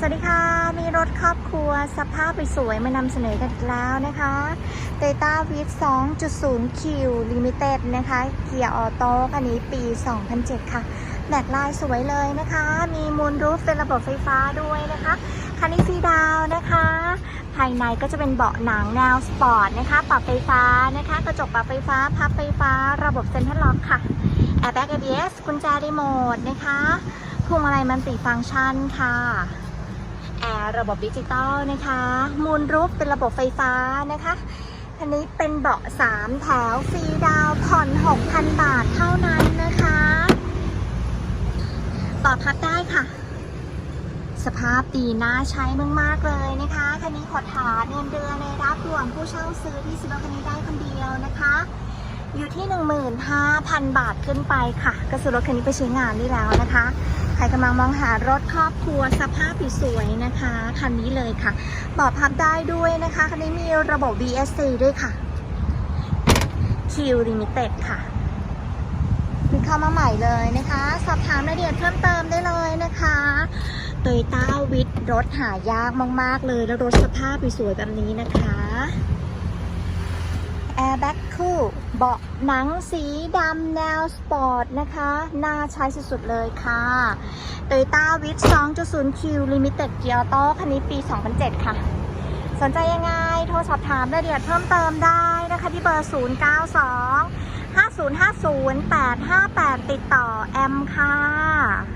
สวัสดีค่ะ มีรถครอบครัวสภาพสวยๆมานำเสนอกันอีกแล้วนะคะ Toyota v i 2.0 Q Limited นะคะ เกียร์ออโต้คันนี้ปี 2007 ค่ะ แบกลายสวยเลยนะคะ มีมูลรูฟเป็นระบบไฟฟ้าด้วยนะคะ คันนี้ฟรีดาวนะคะ ภายในก็จะเป็นเบาะหนังแนวสปอร์ตนะคะ ปรับไฟฟ้านะคะ กระจกปรับไฟฟ้า พับไฟฟ้า ระบบเซ็นทรัลล็อกค่ะ แอร์แบ็ก ABS กุญแจรีโมทนะคะพวงมาลัยมันติฟังก์ชันค่ะ ร์ระบบดิจิตอลนะคะมูลรูปเป็นระบบไฟฟ้านะคะอันนี้เป็นเบาะ3แถวฟรีดาวผ่อน 6,000 บาทเท่านั้นนะคะต่อพักได้ค่ะ สภาพดีน่าใช้มากๆเลยนะคะคันนี้ขอฐานเงินเดือนในรับรวมผู้เช่าซื้อที่ซื้อรถคันนี้ได้คนเดียวนะคะ อยู่ที่ 15,000 บาทขึ้นไปค่ะ ก็ซื้อรถคันนี้ไปใช้งานได้แล้วนะคะ ใครกำลังมองหารถครอบครัวสภาพสวยนะคะ คันนี้เลยค่ะเบาะพับได้ด้วยนะคะ คันนี้มีระบบ VSC ด้วยค่ะ Q Limited ค่ะมีเข้ามาใหม่เลยนะคะ สอบถามรายละเอียดเพิ่มเติมได้เลยนะคะโตโยต้าวิทรถหายากมาก ๆ เลย แล้วรถสภาพสวยๆแบบนี้นะคะ แบ็กคู่เบาะหนังสีดำแนวสปอร์ตนะคะ น่าใช้สุดๆเลยค่ะ Toyota w i t 2.0 Q Limited Gear Auto คันนี้ปี 2007 ค่ะ สนใจยังไง โทรสอบถามรายละเอียดเพิ่มเติมได้นะคะ ที่เบอร์ 092 5050 858 ติดต่อแอมค่ะ